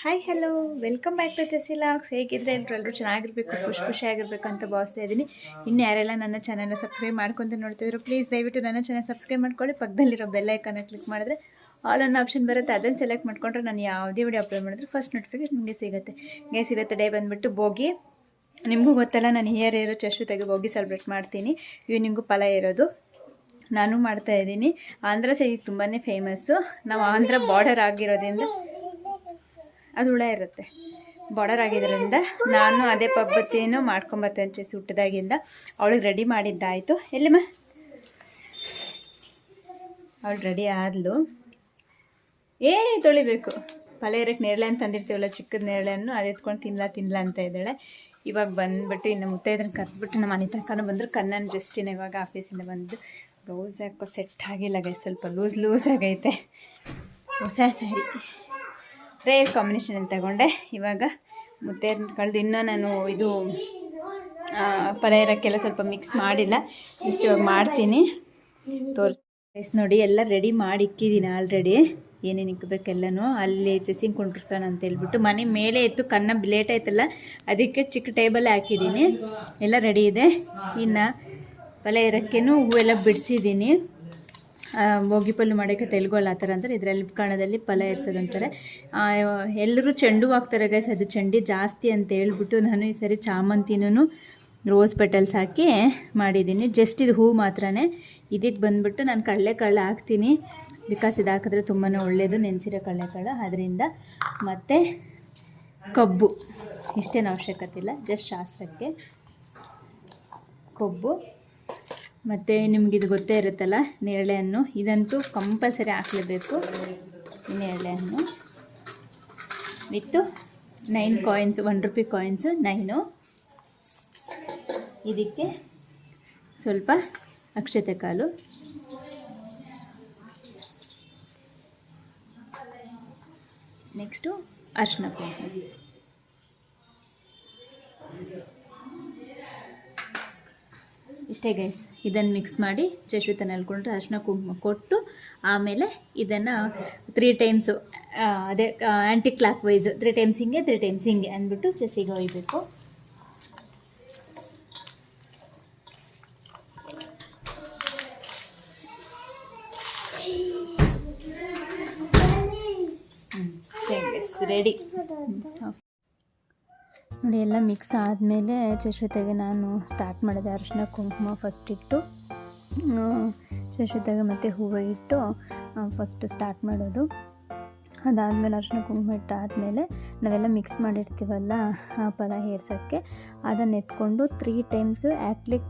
Hi hello welcome back to ಜೆಸಿಲಾಗ್ಸ್ ಹೇಗಿದ್ರೆ ಎಲ್ಲರೂ ಚೆನ್ನಾಗಿರ್ಬೇಕು, ಖುಷಿ ಖುಷಿಯಾಗಿರ್ಬೇಕು ಅಂತ ಭಾವಿಸ್ತಾ ಇದ್ದೀನಿ. ಇನ್ನು ಯಾರೆಲ್ಲ ನನ್ನ ಚಾನಲ್ನ ಸಬ್ಸ್ಕ್ರೈಬ್ ಮಾಡ್ಕೊಂತ ನೋಡ್ತಿದ್ರು ಪ್ಲೀಸ್ ದಯವಿಟ್ಟು ನನ್ನ ಚಾನಲ್ ಸಬ್ಸ್ಕ್ರೈಬ್ ಮಾಡ್ಕೊಳ್ಳಿ. ಪಕ್ಕದಲ್ಲಿರೋ ಬೆಲ್ ಐಕನ್ನ ಕ್ಲಿಕ್ ಮಾಡಿದ್ರೆ ಆಲ್ ಅನ್ನೋ ಆಪ್ಷನ್ ಬರುತ್ತೆ. ಅದನ್ನು ಸೆಲೆಕ್ಟ್ ಮಾಡ್ಕೊಂಡ್ರೆ ನಾನು ಯಾವುದೇ ವಿಡಿಯೋ ಅಪ್ಲೋಡ್ ಮಾಡಿದ್ರೆ ಫಸ್ಟ್ ನೋಟಿಫಿಕೇಶನ್ ನಿಮಗೆ ಸಿಗುತ್ತೆ. ಗೈಸ್ ಇವತ್ತು ಡೇ ಬಂದುಬಿಟ್ಟು ಬೋಗಿ ನಿಮಗೂ ಗೊತ್ತಲ್ಲ, ನಾನು ಹಿಯರ್ ಏರೋ ಇರೋ ಚಶ್ವಿತಾಗೆ ಬೋಗಿ ಸೆಲೆಬ್ರೇಟ್ ಮಾಡ್ತೀನಿ. ಈವ್ನಿಂಗು ಫಲ ಇರೋದು. ನಾನು ಮಾಡ್ತಾ ಇದ್ದೀನಿ. ಆಂಧ್ರ ಸೈಡ್ ತುಂಬಾ ಫೇಮಸ್ಸು ನಾವು ಆಂಧ್ರ ಬಾರ್ಡರ್ ಆಗಿರೋದ್ರಿಂದ ಅದು ಹುಳ ಇರುತ್ತೆ. ಬಾರ್ಡರ್ ಆಗಿದ್ದರಿಂದ ನಾನು ಅದೇ ಪಬ್ಬತ್ತಿಯನ್ನು ಮಾಡ್ಕೊಂಬತ್ತೆ ಅಂಚೆ ಸುಟ್ಟದಾಗಿಂದ ಅವಳಿಗೆ ರೆಡಿ ಮಾಡಿದ್ದಾಯಿತು. ಎಲ್ಲಿಮ್ಮ ಅವಳು ರೆಡಿ ಆದಲು. ಏ, ತೊಳಿಬೇಕು. ಪಲೆ ನೇರಳೆ ಅಂತ ತಂದಿರ್ತೀವಲ್ಲ ಚಿಕ್ಕದ ನೇರಳೆಯನ್ನು, ಅದು ಎತ್ಕೊಂಡು ತಿನ್ನಲ ತಿನ್ನಲ ಅಂತ ಇದ್ದಾಳೆ. ಇವಾಗ ಬಂದುಬಿಟ್ಟು ಇನ್ನು ಮುತ್ತೈದ್ರನ್ನ ಕರೆದ್ಬಿಟ್ಟು ನಮ್ಮ ಮನೆ ತನಕನೂ ಬಂದರು. ಕಣ್ಣನ ಜಸ್ಟಿನ ಇವಾಗ ಆಫೀಸಿಂದ ಬಂದು ಬ್ಲೌಸ್ ಹಾಕೋ ಸೆಟ್ ಆಗಿಲ್ಲ ಗೈ ಸ್ವಲ್ಪ ಲೂಸ್ ಲೂಸ್ ಆಗೈತೆ ಹೊಸ ಸ್ಯಾರಿ ರೇರ್ ಕಾಂಬಿನೇಷನಲ್ಲಿ ತಗೊಂಡೆ. ಇವಾಗ ಮುದ್ದೆ ಕಳೆದು ಇನ್ನೂ ನಾನು ಇದು ಪಲಾಯರಕ್ಕೆಲ್ಲ ಸ್ವಲ್ಪ ಮಿಕ್ಸ್ ಮಾಡಿಲ್ಲ. ಜಸ್ಟ್ ಮಾಡ್ತೀನಿ. ತೋರಿಸ್ ರೈಸ್ ನೋಡಿ, ಎಲ್ಲ ರೆಡಿ ಮಾಡಿ ಇಕ್ಕಿದ್ದೀನಿ ಆಲ್ರೆಡಿ ಏನೇನು ಇಕ್ಕಬೇಕೆಲ್ಲನೂ ಅಲ್ಲಿ ಚೆಸ್ಸಿಂಗ್ ಕುಂಡ್ರಸೋಣ ಅಂತ ಹೇಳ್ಬಿಟ್ಟು ಮನೆ ಮೇಲೆ ಇತ್ತು ಕನ್ನ ಲೇಟ್ ಆಯ್ತಲ್ಲ, ಅದಕ್ಕೆ ಚಿಕ್ಕ ಟೇಬಲ್ ಹಾಕಿದ್ದೀನಿ ಎಲ್ಲ ರೆಡಿ ಇದೆ. ಇನ್ನು ಪಲಾಯರಕ್ಕೇನು ಹೂವೆಲ್ಲ ಬಿಡಿಸಿದ್ದೀನಿ ಬೋಗಿ ಪಲ್ಲು ಮಾಡೋಕ್ಕೆ ತೆಲುಗುಲ್ಲ ಆ ಥರ ಅಂತಾರೆ. ಇದರಲ್ಲಿ ಕನ್ನಡದಲ್ಲಿ ಫಲ ಇರ್ಸೋದಂತಾರೆ ಎಲ್ಲರೂ ಚೆಂಡು ಹಾಕ್ತಾರೆ ಗೈಸ್ ಅದು ಚೆಂಡಿ ಜಾಸ್ತಿ ಅಂತ ಹೇಳ್ಬಿಟ್ಟು ನಾನು ಈ ಸರಿ ಚಾಮಂತಿನೂ ರೋಸ್ ಪೆಟಲ್ಸ್ ಹಾಕಿ ಮಾಡಿದ್ದೀನಿ. ಜಸ್ಟ್ ಇದು ಹೂ ಮಾತ್ರನೇ. ಇದಕ್ಕೆ ಬಂದುಬಿಟ್ಟು ನಾನು ಕಡಲೆಕಾಳು ಹಾಕ್ತೀನಿ. ಬಿಕಾಸ್ ಇದು ಹಾಕಿದ್ರೆ ತುಂಬಾ ಒಳ್ಳೆಯದು ನೆನೆಸಿರೋ ಕಡಲೆಕಾಳು. ಅದರಿಂದ ಮತ್ತು ಕಬ್ಬು. ಇಷ್ಟೇನು ಅವಶ್ಯಕತೆ ಇಲ್ಲ. ಜಸ್ಟ್ ಶಾಸ್ತ್ರಕ್ಕೆ ಕೊಬ್ಬು. ಮತ್ತು ನಿಮಗಿದು ಗೊತ್ತೇ ಇರುತ್ತಲ್ಲ ನೇರಳೆ ಹಣ್ಣು ಇದಂತೂ ಕಂಪಲ್ಸರಿ ಹಾಕಲೇಬೇಕು. ನೇರಳೆ ಹಣ್ಣು with nine coins one rupee coins nine ಇದಕ್ಕೆ ಸ್ವಲ್ಪ ಅಕ್ಷತೆ ಕಾಲು. ನೆಕ್ಸ್ಟು ಅರ್ಶಿನ ಕುಂಕುಮ. ಇಷ್ಟೇ ಗೈಸ್ ಇದನ್ನು ಮಿಕ್ಸ್ ಮಾಡಿ ಚಶ್ವಿತ ನಲ್ಕೊಂಡು ಅರ್ಶಿನ ಕುಂಕುಮ ಕೊಟ್ಟು ಆಮೇಲೆ ಇದನ್ನು ತ್ರೀ ಟೈಮ್ಸು ಅದೇ anticlockwise three times ಹಿಂಗೆ ತ್ರೀ ಟೈಮ್ಸ್ ಹಿಂಗೆ ಅಂದ್ಬಿಟ್ಟು ಚೆಸ್ಸಿಗೆ ಒಯ್ಬೇಕು. ರೆಡಿ ನೋಡಿ, ಎಲ್ಲ ಮಿಕ್ಸ್ ಆದಮೇಲೆ ಚಶ್ವತೆಗೆ ನಾನು ಸ್ಟಾರ್ಟ್ ಮಾಡಿದೆ ಅರಿಶಿನ ಕುಂಕುಮ ಫಸ್ಟ್ ಇಟ್ಟು. ಚಶ್ವತೆಗೆ ಮತ್ತು ಹೂವು ಇಟ್ಟು ಫಸ್ಟ್ ಸ್ಟಾರ್ಟ್ ಮಾಡೋದು. ಅದಾದಮೇಲೆ ಅರಿಶಿನ ಕುಂಕುಮ ಇಟ್ಟಾದಮೇಲೆ ನಾವೆಲ್ಲ ಮಿಕ್ಸ್ ಮಾಡಿರ್ತೀವಲ್ಲ ಪದ ಹೇರ್ಸೋಕ್ಕೆ, ಅದನ್ನು ಎತ್ಕೊಂಡು three times ಆ್ಯಕ್ಲಿಕ್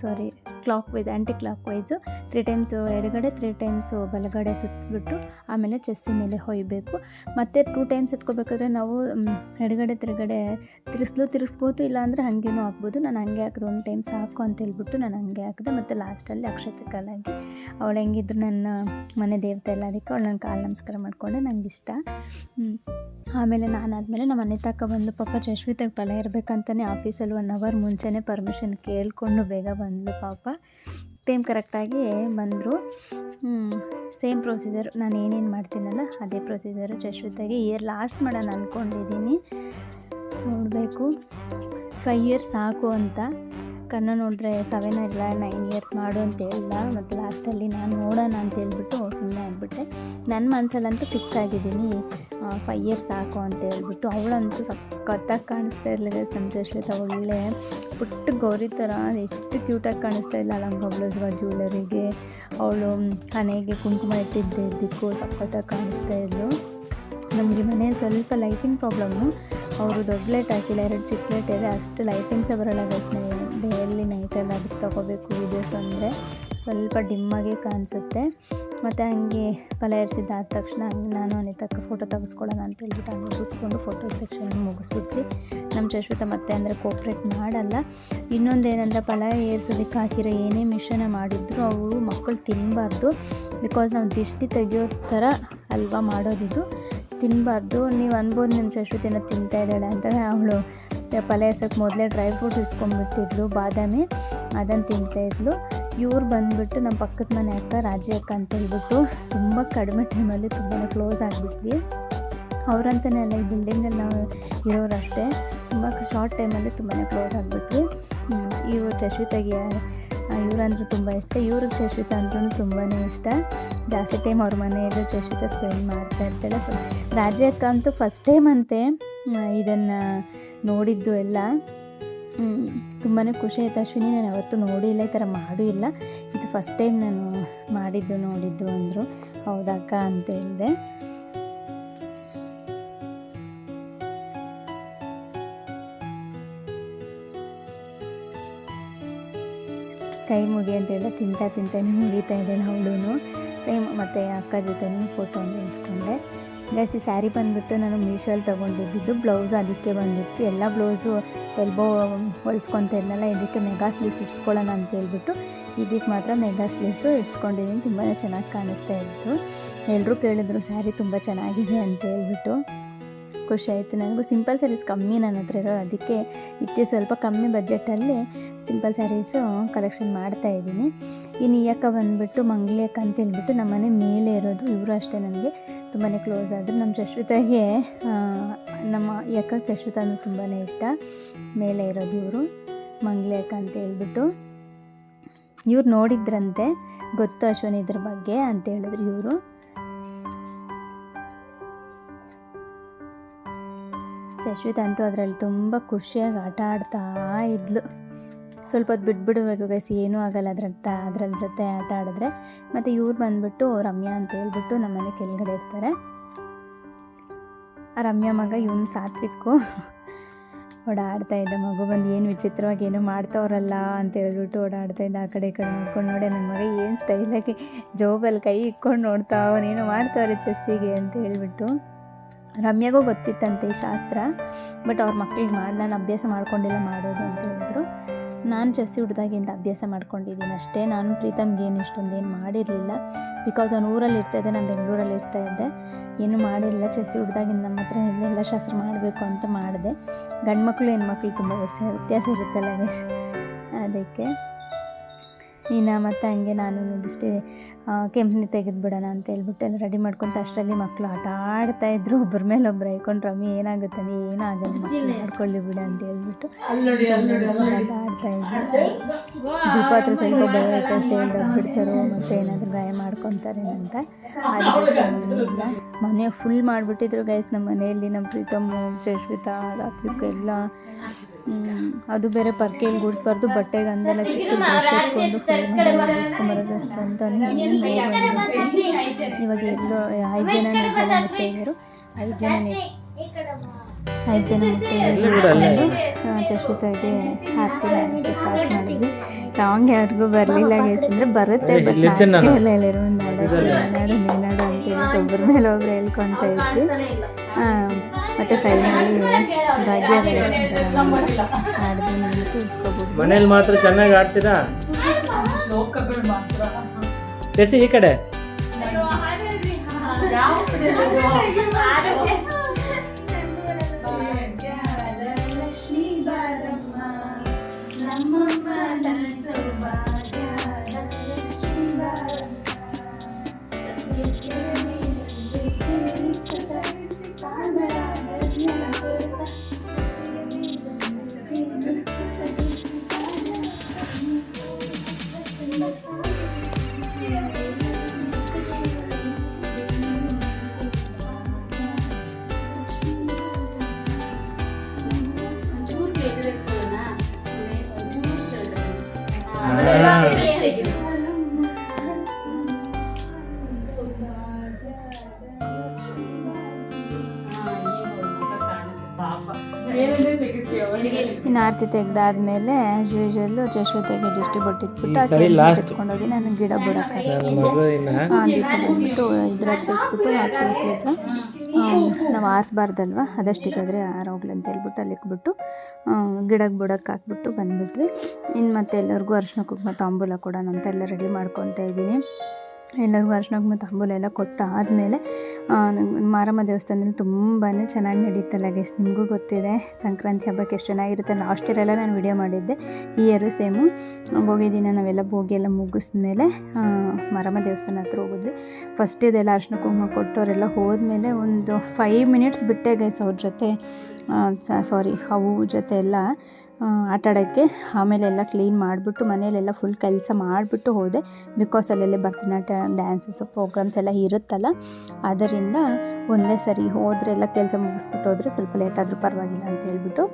sorry clockwise anticlockwise three times ಎಡಗಡೆ ತ್ರೀ ಟೈಮ್ಸು ಬಲಗಡೆ ಸುತ್ತಿಬಿಟ್ಟು ಆಮೇಲೆ ಚೆಸ್ಸಿ ಮೇಲೆ ಹೊಯ್ಬೇಕು. ಮತ್ತು ಟೂ ಟೈಮ್ಸ್ ಎತ್ಕೋಬೇಕಾದ್ರೆ ನಾವು ಎಡಗಡೆ, ತಿರುಗಡೆ ತಿರ್ಸ್ಲು ತಿರ್ಸ್ಬೋದು ಇಲ್ಲಾಂದರೆ ಹಾಗೇನೂ ಹಾಕ್ಬೋದು ನಾನು ಹಂಗೆ ಹಾಕಿದೆ, ಒಂದು ಟೈಮ್ಸ್ ಸಾಕು ಅಂತ ಹೇಳ್ಬಿಟ್ಟು ನಾನು ಹಂಗೆ ಹಾಕಿದೆ, ಮತ್ತು ಲಾಸ್ಟಲ್ಲಿ ಅಕ್ಷತೆ ಕಾಲಾಗಿ ಅವಳು ಹೆಂಗಿದ್ರು ನನ್ನ ಮನೆ ದೇವತೆ ಎಲ್ಲ ಅದಕ್ಕೆ ಅವಳು ನನ್ನ ಕಾಲು ನಮಸ್ಕಾರ ಮಾಡಿಕೊಂಡೆ, ನಂಗೆ ಇಷ್ಟ. ಆಮೇಲೆ ನಾನಾದಮೇಲೆ ನಮ್ಮ ಮನೆ ತಕ್ಕ ಬಂದು ಪಾಪ ಜಶ್ವಿತಾಗ ಫಲ ಇರಬೇಕಂತಲೇ ಆಫೀಸಲ್ಲಿ ಒನ್ ಅವರ್ ಮುಂಚೆನೇ ಪರ್ಮಿಷನ್ ಕೇಳಿಕೊಂಡು ಬೇಗ ಬಂದಳು ಪಾಪ. ಟೈಮ್ ಕರೆಕ್ಟಾಗಿ ಬಂದರು. ಸೇಮ್ ಪ್ರೊಸೀಜರ್ ನಾನು ಏನೇನು ಮಾಡ್ತೀನಲ್ಲ, ಅದೇ ಪ್ರೊಸೀಜರು ಜಶ್ವಿತಾಗಿ ಇಯರ್ ಲಾಸ್ಟ್ ಮಾಡೋಣ ಅಂದ್ಕೊಂಡಿದ್ದೀನಿ ನೋಡಬೇಕು. ಫೈವ್ ಇಯರ್ಸ್ ಸಾಕು ಅಂತ. ಕಣ್ಣು ನೋಡಿದ್ರೆ ಸೆವೆನ್ ಇಲ್ಲ ನೈನ್ ಇಯರ್ಸ್ ಮಾಡು ಅಂತ ಹೇಳಿಲ್ಲ. ಮತ್ತು ಲಾಸ್ಟಲ್ಲಿ ನಾನು ನೋಡೋಣ ಅಂತ ಹೇಳ್ಬಿಟ್ಟು ಸುಮ್ಮನೆ ಆಗಿಬಿಟ್ಟೆ. ನನ್ನ ಮನಸ್ಸಲ್ಲಂತೂ ಫಿಕ್ಸ್ ಆಗಿದ್ದೀನಿ. ಫೈವ್ ಇಯರ್ಸ್ ಸಾಕು ಅಂತ ಹೇಳ್ಬಿಟ್ಟು ಅವಳಂತೂ ಸಖತ್ತಾಗಿ ಕಾಣಿಸ್ತಾ ಇರಲಿಲ್ಲ ಸಂತೋಷಿತ ಒಳ್ಳೆ ಪುಟ್ಟ ಗೌರಿ ಥರ, ಎಷ್ಟು ಕ್ಯೂಟಾಗಿ ಕಾಣಿಸ್ತಾ ಇಲ್ಲ ಲಂಗ ಬ್ಲೌಸ್ಗಳ ಜ್ಯುವೆಲರಿಗೆ ಅವಳು ಹಣೆಗೆ ಕುಂಕುಮ ಇಟ್ಟಿದ್ದೆ, ದಿಕ್ಕು ಸಖತ್ತಾಗಿ ಕಾಣಿಸ್ತಾ ಇದ್ಲು. ನಮಗೆ ಮನೆ ಸ್ವಲ್ಪ ಲೈಟಿಂಗ್ ಪ್ರಾಬ್ಲಮ್ಮು ಅವರು ದೊಡ್ಡ ಲೈಟ್ ಹಾಕಿಲ್ಲ, ಎರಡು ಚಿಕ್ಕ ಲೈಟ್ ಇದೆ. ಅಷ್ಟು ಲೈಟಿಂಗ್ಸೇ ಬರೋಲ್ಲ ಗೈಸ್ ಡೈಲಿ ನೈಟೆಲ್ಲ ಅದಕ್ಕೆ ತೊಗೋಬೇಕು ವೀಡಿಯೋಸ್ ಅಂದರೆ. ಸ್ವಲ್ಪ ಡಿಮ್ಮಾಗೆ ಕಾಣಿಸುತ್ತೆ. ಮತ್ತು ಹಂಗೆ ಫಲ ಏರಿಸಿದ್ದಾದ ತಕ್ಷಣ ಹಂಗೆ ನಾನು ಅನಿತಕ್ಕ ಫೋಟೋ ತೆಗೆಸ್ಕೊಳ್ಳೋಣ ಅಂತ ಹೇಳ್ಬಿಟ್ಟು ಹಂಗೆ ಕೂತ್ಕೊಂಡು ಫೋಟೋ ಸೆಕ್ಷನ್ ಮುಗಿಸ್ಬಿಟ್ವಿ. ನಮ್ಮ ಶಶ್ವತ ಮತ್ತೆ ಅಂದರೆ ಕೋಪ್ರೇಟ್ ಮಾಡಲ್ಲ. ಇನ್ನೊಂದು ಏನಂದರೆ ಫಲ ಏರ್ಸೋದಕ್ಕೆ ಹಾಕಿರೋ ಏನೇ ಮಿಶ್ರಣ ಮಾಡಿದ್ರು ಅವರು ಮಕ್ಕಳು ತಿನ್ನಬಾರ್ದು ಬಿಕಾಸ್ ನಾವು ದಿಷ್ಟಿ ತೆಗಿಯೋ ಥರ ಅಲ್ವಾ ಮಾಡೋದಿದ್ದು ತಿನ್ನಬಾರ್ದು ನೀವು ಅನ್ಬೋದು ನಿಮ್ಮ ಶಶ್ವತಿನ ತಿಂತಾ ಇದ್ದಾಳೆ ಅವಳು ಪಲ್ಯ ಎಸಕ್ಕೆ ಮೊದಲೇ ಡ್ರೈ ಫ್ರೂಟ್ಸ್ ಇಸ್ಕೊಂಡ್ಬಿಟ್ಟಿದ್ಲು, ಬಾದಾಮಿ. ಅದನ್ನು ತಿಂತಾಯಿದ್ಲು ಇವ್ರು ಬಂದುಬಿಟ್ಟು ನಮ್ಮ ಪಕ್ಕದ ಮನೆ ಅಕ್ಕ ರಾಜಿ ಅಕ್ಕ ಅಂತ ಹೇಳ್ಬಿಟ್ಟು ತುಂಬ ಕಡಿಮೆ ಟೈಮಲ್ಲಿ ತುಂಬಾ ಕ್ಲೋಸ್ ಆಗಿಬಿಟ್ವಿ. ಅವ್ರಂತಲೇ ಅಲ್ಲ, ಈ ಬಿಲ್ಡಿಂಗಲ್ಲಿ ನಾವು ಇರೋರು ಅಷ್ಟೇ. ತುಂಬ ಶಾರ್ಟ್ ಟೈಮಲ್ಲಿ ತುಂಬಾ ಕ್ಲೋಸ್ ಆಗಿಬಿಟ್ವಿ. ಇವರು ಶಶ್ವಿತಾಗೆ ಇವರಂದ್ರೂ ತುಂಬ ಇಷ್ಟ. ಇವ್ರಿಗೆ ಶಶ್ವಿತಾ ಅಂದ್ರೂ ತುಂಬಾ ಇಷ್ಟ. ಜಾಸ್ತಿ ಟೈಮ್ ಅವ್ರ ಮನೆಯಲ್ಲೂ ಶಶ್ವಿತಾ ಸ್ಪೆಂಡ್ ಮಾಡ್ತಾ ಇರ್ತಾಳೆ. ಅಂತೂ ಫಸ್ಟ್ ಟೈಮ್ ಅಂತೆ. ಇದನ್ನು ನೋಡಿದ್ದು ಎಲ್ಲ. ತುಂಬಾ ಖುಷಿ ಆಯಿತು ಅಶ್ವಿನಿ, ನಾನು ಯಾವತ್ತೂ ನೋಡಿಲ್ಲ ಈ ಥರ ಮಾಡೂ ಇಲ್ಲ. ಇದು ಫಸ್ಟ್ ಟೈಮ್ ನಾನು ಮಾಡಿದ್ದು, ನೋಡಿದ್ದು ಅಂದರು. ಹೌದಕ್ಕ ಅಂತ ಹೇಳಿದೆ. ಕೈ ಮುಗಿ ಅಂತ ಹೇಳಿ ತಿಂತಾ ತಿಂತಾನೆ ಮುಗಿತಾ ಇದ್ದಾಳೆ ಅವಳು ಸೇಮ್ ಮತ್ತು ಅಕ್ಕ ಜೊತೆನೂ ಫೋಟೋ ನಿಲ್ಸ್ಕೊಂಡೆ ಗೈಸ್ ಈ ಸ್ಯಾರಿ ಬಂದುಬಿಟ್ಟು ನಾನು ಮೀಶೋಲ್ಲಿ ತೊಗೊಂಡಿದ್ದು ಬ್ಲೌಸ್ ಅದಕ್ಕೆ ಬಂದಿತ್ತು. ಎಲ್ಲ ಬ್ಲೌಸು ಎಲ್ಬೋ ಹೊಲ್ಸ್ಕೊತ ಇದ್ನಲ್ಲ, ಇದಕ್ಕೆ ಮೆಗಾ ಸ್ಲೀವ್ಸ್ ಇಟ್ಸ್ಕೊಳ್ಳೋಣ ಅಂತ ಹೇಳ್ಬಿಟ್ಟು ಇದಕ್ಕೆ ಮಾತ್ರ ಮೆಗಾ ಸ್ಲೀವ್ಸು ಇಟ್ಸ್ಕೊಂಡಿದ್ದೀನಿ. ತುಂಬಾ ಚೆನ್ನಾಗಿ ಕಾಣಿಸ್ತಾ ಇತ್ತು. ಎಲ್ಲರೂ ಕೇಳಿದ್ರು, ಸ್ಯಾರಿ ತುಂಬ ಚೆನ್ನಾಗಿದೆ ಅಂತ ಹೇಳ್ಬಿಟ್ಟು. ಖುಷಿ ಆಯಿತು. ನನಗೂ ಸಿಂಪಲ್ ಸ್ಯಾರೀಸ್ ಕಮ್ಮಿ ನನ್ನ ಹತ್ರ ಇರೋ ಅದಕ್ಕೆ ಇತ್ತೀಚೆ ಸ್ವಲ್ಪ ಕಮ್ಮಿ ಬಜೆಟಲ್ಲಿ ಸಿಂಪಲ್ ಸ್ಯಾರೀಸು ಕಲೆಕ್ಷನ್ ಮಾಡ್ತಾ ಇದ್ದೀನಿ. ಇನ್ನು ಈ ಅಕ್ಕ ಬಂದುಬಿಟ್ಟು, ಮಂಗ್ಲಿ ಅಕ್ಕ ಅಂತ ಹೇಳ್ಬಿಟ್ಟು ನಮ್ಮ ಮನೆ ಮೇಲೆ ಇರೋದು. ಇವರು ಅಷ್ಟೇ ನನಗೆ. ತುಂಬಾ ಕ್ಲೋಸ್ ಆದರು. ನಮ್ಮ ಶಶ್ವಿತಾಗೆ ನಮ್ಮ ಈ ಅಕ್ಕ ಅಂದರೆ ತುಂಬಾ ಇಷ್ಟ. ಮೇಲೆ ಇರೋದು ಇವರು, ಮಂಗ್ಲಿ ಅಕ್ಕ ಅಂತ ಹೇಳ್ಬಿಟ್ಟು. ಇವ್ರು ನೋಡಿದ್ರಂತೆ. ಗೊತ್ತು ಅಶ್ವನಿ ಇದ್ರ ಬಗ್ಗೆ ಅಂತ ಹೇಳಿದ್ರು ಇವರು. ಶಶ್ವಿತಾ ಅಂತೂ ಅದರಲ್ಲಿ ತುಂಬ ಖುಷಿಯಾಗಿ ಆಟ ಆಡ್ತಾ ಇದ್ಲು. ಸ್ವಲ್ಪ ಹೊತ್ತು ಬಿಟ್ಬಿಡಬೇಕು ಗೈಸ್ ಏನೂ ಆಗಲ್ಲ ಅದ್ರ ಅದ್ರಲ್ಲಿ ಜೊತೆ ಆಟ ಆಡಿದ್ರೆ. ಮತ್ತು ಇವ್ರು ಬಂದ್ಬಿಟ್ಟು ರಮ್ಯಾ ಅಂತ ಹೇಳ್ಬಿಟ್ಟು ನಮ್ಮ ಮನೆ ಕೆಳಗಡೆ ಇರ್ತಾರೆ. ಆ ರಮ್ಯಾ ಮಗ ಇವನು ಸಾತ್ವಿಕ್ಕು. ಓಡಾಡ್ತಾ ಇದ್ದ ಮಗು ಬಂದು ಏನು ವಿಚಿತ್ರವಾಗಿ ಏನು ಮಾಡ್ತಾವ್ರಲ್ಲ ಅಂತ ಹೇಳ್ಬಿಟ್ಟು ಓಡಾಡ್ತಾ ಇದ್ದ ಆ ಕಡೆ ಈ ಕಡೆ ನೋಡ್ಕೊಂಡು ನೋಡಿ, ನನ್ನ ಮಗ ಏನು ಸ್ಟೈಲಾಗಿ ಜೋಬಲ್ಲಿ ಕೈ ಇಟ್ಕೊಂಡು ನೋಡ್ತಾವನೇನೋ ಮಾಡ್ತಾವ್ರೆ ಚೆಸ್ಸಿಗೆ ಅಂತ ಹೇಳ್ಬಿಟ್ಟು. ರಮ್ಯಾಗೂ ಗೊತ್ತಿತ್ತಂತೆ ಈ ಶಾಸ್ತ್ರ, ಬಟ್ ಅವ್ರ ಮಕ್ಳಿಗೆ ಮಾಡಿ ನಾನು ಅಭ್ಯಾಸ ಮಾಡ್ಕೊಂಡಿಲ್ಲ ಮಾಡೋದು ಅಂತ ಹೇಳಿದ್ರು. ನಾನು ಜಸ್ಸಿ ಹುಡ್ದಾಗಿಂದ ಅಭ್ಯಾಸ ಮಾಡ್ಕೊಂಡಿದ್ದೀನಿ ಅಷ್ಟೇ. ನಾನು ಪ್ರೀತಮ್ಗೆ ಏನು ಇಷ್ಟೊಂದು ಏನು ಮಾಡಿರಲಿಲ್ಲ. ಬಿಕಾಸ್ ಅವ್ನು ಊರಲ್ಲಿ ಇರ್ತಾಯಿದ್ದೆ ನಾನು ಬೆಂಗಳೂರಲ್ಲಿ ಇರ್ತಾಯಿದ್ದೆ ಏನು ಮಾಡಿರಲಿಲ್ಲ. ಚೆಸ್ಸಿ ಹುಡ್ದಾಗಿಂದ ನಮ್ಮ ಹತ್ರ ಎಲ್ಲ ಶಾಸ್ತ್ರ ಮಾಡಬೇಕು ಅಂತ ಮಾಡಿದೆ. ಗಂಡು ಮಕ್ಕಳು ಹೆಣ್ಮಕ್ಳು ತುಂಬ ವ್ಯತ್ಯಾಸ ಇರುತ್ತಲ್ಲ. ಅದಕ್ಕೆ ಇನ್ನು ಮತ್ತು ಹಂಗೆ ನಾನು ಒಂದಿಷ್ಟೇ ಕೆಂಪನಿ ತೆಗೆದುಬಿಡೋಣ ಅಂತ ಹೇಳ್ಬಿಟ್ಟು ಎಲ್ಲ ರೆಡಿ ಮಾಡ್ಕೊತ ಅಷ್ಟರಲ್ಲಿ ಮಕ್ಕಳು ಆಟ ಆಡ್ತಾ ಇದ್ರು. ಒಬ್ಬರ ಮೇಲೆ ಒಬ್ರು ಹಾಯ್ಕೊಂಡು ರಮ್ಮಿ ಏನಾಗುತ್ತೆ? ಅಂದ್ರೆ ಏನೂ ಆಗಲ್ಲ ಮಕ್ಕಳು ಆಡ್ಕೊಳ್ಳಿ ಬಿಡ ಅಂತ ಹೇಳ್ಬಿಟ್ಟು ಆಡ್ತಾಯಿದ್ರು ಆಡ್ತಾ ಇದ್ರು. ದೀಪ ಹತ್ರ ಸ್ವಲ್ಪ ಭಯ ಆಯಿತು ಅಷ್ಟೇ ಹೇಳ್ದಾಗ ಬಿಡ್ತಾರೋ ಮತ್ತು ಏನಾದರೂ ಗಾಯ ಮಾಡ್ಕೊತಾರೆ ಅಂತ. ಇಲ್ಲ ಮನೆ ಫುಲ್ ಮಾಡಿಬಿಟ್ಟಿದ್ರು ಗೈಸ್ ನಮ್ಮ ಮನೆಯಲ್ಲಿ ನಮ್ಮ ಪ್ರೀತಮ್ ಜಶ್ವಿತಾ ರಾತ್ವಿಕ್ ಎಲ್ಲ. ಅದು ಬೇರೆ ಪರ್ಕೆಯಲ್ಲಿ ಗುಡಿಸ್ಬಾರ್ದು ಬಟ್ಟೆಗೆ ಅಂದೆಲ್ಲ ಚಿಕ್ಕ ಡ್ರೆಸ್ ಎತ್ಕೊಂಡು ಗುಡಿಸ್ಕೊಂಬರೋದು ಅಷ್ಟು ಇವಾಗ ಎಲ್ಲೋ ಐದು ಜನ ಮುತ್ತೈದರು ಐದು ಜನ ಐದು ಜನ ಮುತ್ತೈದರು ಜಶಿತಾಗೆ ಆರತಿ ಮಾಡೋಕ್ಕೆ ಸ್ಟಾರ್ಟ್ ಮಾಡಿದ್ವಿ. ಸಾಂಗ್ ಯಾರಿಗೂ ಬರಲಿಲ್ಲ ಗೇಸಂದ್ರೆ ಅಂದರೆ ಬರುತ್ತೆ ಬಟ್ ಎಲ್ಲ ಹೇಳಿರು ಒಂದು ಹಾಡು ನಾಡು ನೀನಾಡು ಅಂತ ಒಬ್ಬರ ಮೇಲೆ ಒಬ್ರು ಹೇಳ್ಕೊತಾ ಇದ್ವಿ. ಆ, ಮತ್ತೆ ಫೈನಲಿ ಭಾಗ್ಯ ಮನೇಲಿ ಮಾತ್ರ ಚೆನ್ನಾಗಿ ಆಡ್ತೀರಾ? ಈ ಕಡೆ. ಇನ್ನು ಆರತಿ ತೆಗ್ದಾದ್ಮೇಲೆ ಆ್ಯಸ್ ಯೂಶಲ್ಲು ಜಶ್ವತೆಗೆ ಡಿಸ್ಟ್ರಿಬ್ಯೂಟ್ ಇಟ್ಬಿಟ್ಟು ಅದಕ್ಕೆ ಸರಿ ಆಕೆ last. ನಾನು ಗಿಡ ಬಿಡೋಕೆ ಇದ್ರಾಗ ಇನ್ನ ದೀಪ ಬಂದ್ಬಿಟ್ಟು ಇದ್ರ ಹತ್ರ ಇಟ್ಬಿಟ್ಟು ಆಚೆ ಇಸ್ಲಿದ್ರೆ ನಾವು ಆರಿಸ್ಬಾರ್ದಲ್ವ ಅದಷ್ಟು ಇಕ್ಕಿದ್ರೆ ಆರೋಗ್ಲಿ ಅಂತ ಹೇಳ್ಬಿಟ್ಟು ಅಲ್ಲಿ ಇಟ್ಬಿಟ್ಟು ಗಿಡಕ್ಕೆ ಬುಡಕ್ಕೆ ಹಾಕ್ಬಿಟ್ಟು ಬಂದ್ಬಿಟ್ವಿ. ಇನ್ನು ಮತ್ತೆ ಎಲ್ಲರಿಗೂ ಅರ್ಶಿನ ಕುಂಕುಮ ತಾಂಬೂಲ ಕೂಡ ಅಂತ ಎಲ್ಲ ರೆಡಿ ಮಾಡ್ಕೊತಾ ಇದ್ದೀನಿ. ಎಲ್ಲರಿಗೂ ಅರ್ಶಿನ ಕುಂಕುಮ ತಾಂಬೂಲ ಎಲ್ಲ ಕೊಟ್ಟು ಆದಮೇಲೆ ಮಾರಮ್ಮ ದೇವಸ್ಥಾನದಲ್ಲಿ ತುಂಬಾ ಚೆನ್ನಾಗಿ ನಡೆಯುತ್ತೆ ಗೈಸ್ ನಿಮಗೂ ಗೊತ್ತಿದೆ, ಸಂಕ್ರಾಂತಿ ಹಬ್ಬಕ್ಕೆ ಎಷ್ಟು ಚೆನ್ನಾಗಿರುತ್ತೆ ಲಾಸ್ಟ್ ಇಯರೆಲ್ಲ ನಾನು ವಿಡಿಯೋ ಮಾಡಿದ್ದೆ. ಈ ಇಯರು ಸೇಮು ಭೋಗಿ ದಿನ ನಾವೆಲ್ಲ ಭೋಗಿ ಎಲ್ಲ ಮುಗಿಸ್ಮೇಲೆ ಮಾರಮ್ಮ ದೇವಸ್ಥಾನ ಹತ್ರ ಹೋಗಿದ್ವಿ. ಫಸ್ಟ್ ಇದೆಲ್ಲ ಅರ್ಶಿನ ಕುಂಕುಮ ಕೊಟ್ಟವರೆಲ್ಲ ಹೋದ್ಮೇಲೆ ಒಂದು ಫೈವ್ ಮಿನಿಟ್ಸ್ ಬಿಟ್ಟೆ ಗೈಸ್ ಅವ್ರ ಜೊತೆ ಸಾರಿ ಅವು ಜೊತೆ ಎಲ್ಲ. ಆ, ಆಟ ಆಡೋಕ್ಕೆ ಆಮೇಲೆ ಎಲ್ಲ ಕ್ಲೀನ್ ಮಾಡಿಬಿಟ್ಟು ಮನೆಯಲ್ಲೆಲ್ಲ ಫುಲ್ ಕೆಲಸ ಮಾಡಿಬಿಟ್ಟು ಹೋದೆ. ಬಿಕಾಸ್ ಅಲ್ಲೆಲ್ಲ ಭರತನಾಟ್ಯ ಡ್ಯಾನ್ಸಸ್ ಪ್ರೋಗ್ರಾಮ್ಸ್ ಎಲ್ಲ ಇರುತ್ತಲ್ಲ ಅದರಿಂದ ಒಂದೇ ಸರಿ ಹೋದರೆ ಎಲ್ಲ ಕೆಲಸ ಮುಗಿಸ್ಬಿಟ್ಟು ಹೋದರೆ ಸ್ವಲ್ಪ ಲೇಟ್ ಆದರೂ ಪರವಾಗಿಲ್ಲ ಅಂತ ಹೇಳ್ಬಿಟ್ಟು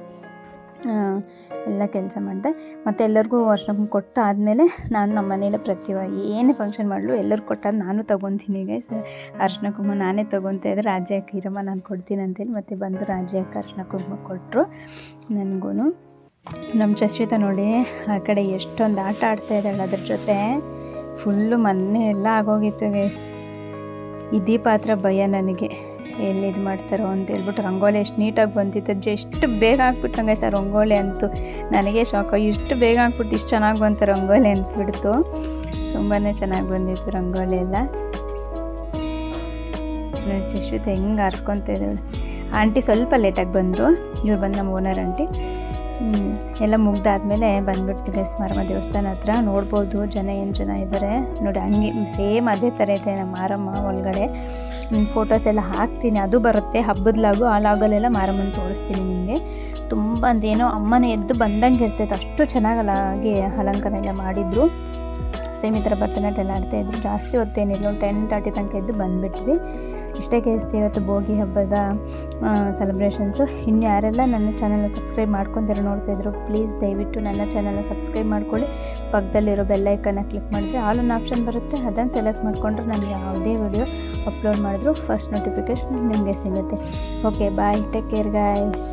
ಎಲ್ಲ ಕೆಲಸ ಮಾಡಿದೆ. ಮತ್ತು ಎಲ್ಲರಿಗೂ ಅರ್ಶಿನ ಕೊಟ್ಟು ಆದಮೇಲೆ ನಾನು ನಮ್ಮ ಮನೇಲಿ ಪ್ರತಿ ಏನೇ ಫಂಕ್ಷನ್ ಮಾಡಲು ಎಲ್ಲರೂ ಕೊಟ್ಟಾದ ನಾನು ತೊಗೊತೀನಿ ಗೈಸ್ ಅರ್ಶಿನ ಕುಂಕುಮ ನಾನೇ ತೊಗೊತಾ ಇದ್ದರೆ ರಾಜ್ಯ ಅಕ್ಕ ಇರಮ್ಮ ನಾನು ಕೊಡ್ತೀನಿ ಅಂತೇಳಿ ಮತ್ತೆ ಬಂದು ರಾಜ್ಯ ಅಕ್ಕ ಅರ್ಶಿನ ಕುಂಕುಮ ಕೊಟ್ಟರು ನನಗೂ ನಮ್ಮ ಶಶ್ವಿತ ನೋಡಿ, ಆ ಕಡೆ ಎಷ್ಟೊಂದು ಆಟ ಆಡ್ತಾ ಇದ್ದಾಳೆ ಅದ್ರ ಜೊತೆ. ಫುಲ್ಲು ಮೊನ್ನೆ ಎಲ್ಲ ಆಗೋಗಿತ್ತು ಗೈಸ್ ಈ ದೀಪ ಭಯ ನನಗೆ. ಎಲ್ಲಿ ಇದು ಮಾಡ್ತಾರೋ ಅಂತ ಹೇಳ್ಬಿಟ್ಟು ರಂಗೋಲಿ ಎಷ್ಟು ನೀಟಾಗಿ ಬಂದಿತ್ತು. ಎಷ್ಟು ಬೇಗ ಹಾಕ್ಬಿಟ್ಟು ಹಂಗೆ ಆ ರಂಗೋಲಿ ಅಂತೂ. ನನಗೆ ಶಾಕ್ ಇಷ್ಟು ಬೇಗ ಹಾಕ್ಬಿಟ್ಟು ಇಷ್ಟು ಚೆನ್ನಾಗಿ ಬಂತು ರಂಗೋಲಿ ಅನಿಸ್ಬಿಡ್ತು. ತುಂಬಾ ಚೆನ್ನಾಗಿ ಬಂದಿತ್ತು ರಂಗೋಲಿ ಎಲ್ಲ. ಶಶ್ವಿತ ಹೆಂಗೆ ಆರಿಸ್ಕೊತ ಇದ್ದಾಳೆ. ಆಂಟಿ ಸ್ವಲ್ಪ ಲೇಟಾಗಿ ಬಂದರು. ಇವ್ರು ಬಂದು ನಮ್ಮ ಓನರ್ ಆಂಟಿ. ಎಲ್ಲ ಮುಗ್ದಾದ್ಮೇಲೆ ಬಂದ್ಬಿಟ್ಟು ಗೈಸ್ ಮಾರಮ್ಮ ದೇವಸ್ಥಾನ ಹತ್ರ ನೋಡ್ಬೋದು. ಜನ ಏನು ಜನ ಇದ್ದಾರೆ ನೋಡಿ, ಹಂಗೆ ಸೇಮ್ ಅದೇ ಥರ ಇದೆ ನಮ್ಮ ಮಾರಮ್ಮ ಒಳಗಡೆ. ಫೋಟೋಸ್ ಎಲ್ಲ ಹಾಕ್ತೀನಿ. ಅದು ಬರುತ್ತೆ. ಹಬ್ಬದ ಲಾಗು, ಆ ಲಾಗಲ್ಲೆಲ್ಲ ಮಾರಮ್ಮನ ತೋರಿಸ್ತೀನಿ ನಿಮಗೆ. ತುಂಬ ಅಂದೇನೋ ಅಮ್ಮನ ಎದ್ದು ಬಂದಂಗೆ ಇರ್ತೈತೆ. ಅಷ್ಟು ಚೆನ್ನಾಗಿ ಅಲಂಕಾರ ಎಲ್ಲ ಮಾಡಿದ್ರು. ಸೇಮ್ ಈ ಎಲ್ಲ ಆಡ್ತಾಯಿದ್ರು ಜಾಸ್ತಿ ಹೊತ್ತೇನಿಲ್ಲ. ಒಂದು ಟೆನ್ ತರ್ಟಿ ತನಕ ಎದ್ದು ಬಂದುಬಿಟ್ವಿ. ಇಷ್ಟೇ ಕೇಳಿಸ್ತಿ ಇವತ್ತು ಭೋಗಿ ಹಬ್ಬದ ಸೆಲೆಬ್ರೇಷನ್ಸು ಇನ್ನು ಯಾರೆಲ್ಲ ನನ್ನ ಚಾನಲ್ನ ಸಬ್ಸ್ಕ್ರೈಬ್ ಮಾಡ್ಕೊತಿರೋ ನೋಡ್ತಾಯಿದ್ರು ಪ್ಲೀಸ್ ದಯವಿಟ್ಟು ನನ್ನ ಚಾನಲ್ನ ಸಬ್ಸ್ಕ್ರೈಬ್ ಮಾಡ್ಕೊಳ್ಳಿ. ಪಕ್ಕದಲ್ಲಿರೋ ಬೆಲ್ಲೈಕನ್ನ ಕ್ಲಿಕ್ ಮಾಡಿದ್ರೆ ಆಲ್ ಒಂದು ಆಪ್ಷನ್ ಬರುತ್ತೆ. ಅದನ್ನು ಸೆಲೆಕ್ಟ್ ಮಾಡಿಕೊಂಡ್ರೆ ನಾನು ಯಾವುದೇ ವಿಡಿಯೋ ಅಪ್ಲೋಡ್ ಮಾಡಿದ್ರು ಫಸ್ಟ್ ನೋಟಿಫಿಕೇಶನ್ ನಿಮಗೆ ಸಿಗುತ್ತೆ. Okay bye take care guys